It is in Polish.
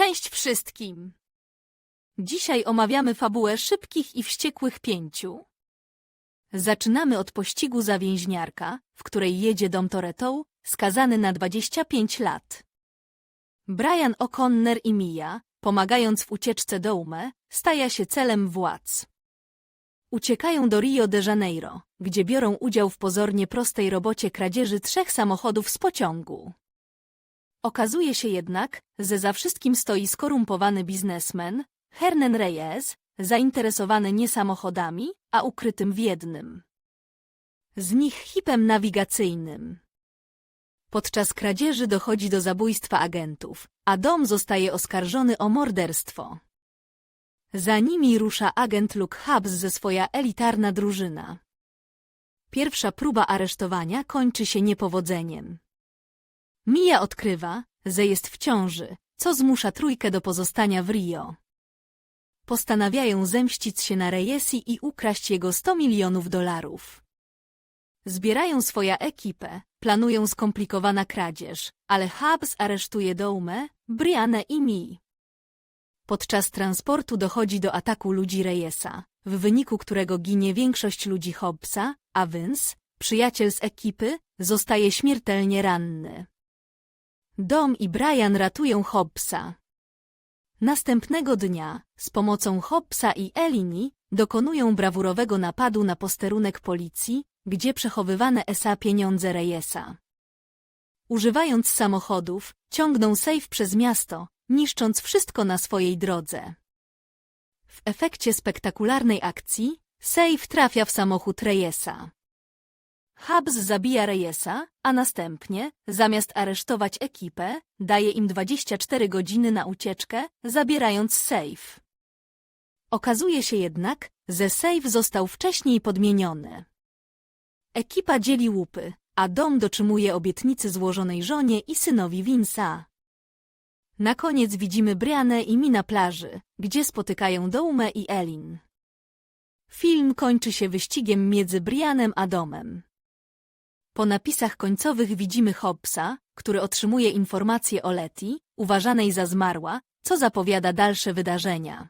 Cześć wszystkim! Dzisiaj omawiamy fabułę szybkich i wściekłych pięciu. Zaczynamy od pościgu za więźniarka, w której jedzie dom Toretto, skazany na 25 lat. Brian O'Connor i Mia, pomagając w ucieczce do Ume, staje się celem władz. Uciekają do Rio de Janeiro, gdzie biorą udział w pozornie prostej robocie kradzieży trzech samochodów z pociągu. Okazuje się jednak, że za wszystkim stoi skorumpowany biznesmen, Hernan Reyes, zainteresowany nie samochodami, a ukrytym w jednym. Z nich hipem nawigacyjnym. Podczas kradzieży dochodzi do zabójstwa agentów, a dom zostaje oskarżony o morderstwo. Za nimi rusza agent Luke Hubbs ze swoja elitarna drużyna. Pierwsza próba aresztowania kończy się niepowodzeniem. Mia odkrywa, że jest w ciąży, co zmusza trójkę do pozostania w Rio. Postanawiają zemścić się na Reyesi i ukraść jego 100 milionów dolarów. Zbierają swoją ekipę, planują skomplikowana kradzież, ale Hubs aresztuje Doumę, Brianę i Mi. Podczas transportu dochodzi do ataku ludzi Reyesa, w wyniku którego ginie większość ludzi Hobbsa, a Vince, przyjaciel z ekipy, zostaje śmiertelnie ranny. Dom i Brian ratują Hobbsa. Następnego dnia, z pomocą Hobbsa i Elini, dokonują brawurowego napadu na posterunek policji, gdzie przechowywane SA pieniądze Reyesa. Używając samochodów, ciągną sejf przez miasto, niszcząc wszystko na swojej drodze. W efekcie spektakularnej akcji, sejf trafia w samochód Reyesa. Hubs zabija Reyesa, a następnie, zamiast aresztować ekipę, daje im 24 godziny na ucieczkę, zabierając sejf. Okazuje się jednak, że sejf został wcześniej podmieniony. Ekipa dzieli łupy, a dom dotrzymuje obietnicy złożonej żonie i synowi Vince'a. Na koniec widzimy Brianę i Mi na plaży, gdzie spotykają Doumę i Elin. Film kończy się wyścigiem między Brianem a Domem. Po napisach końcowych widzimy Hobbsa, który otrzymuje informacje o Letty, uważanej za zmarła, co zapowiada dalsze wydarzenia.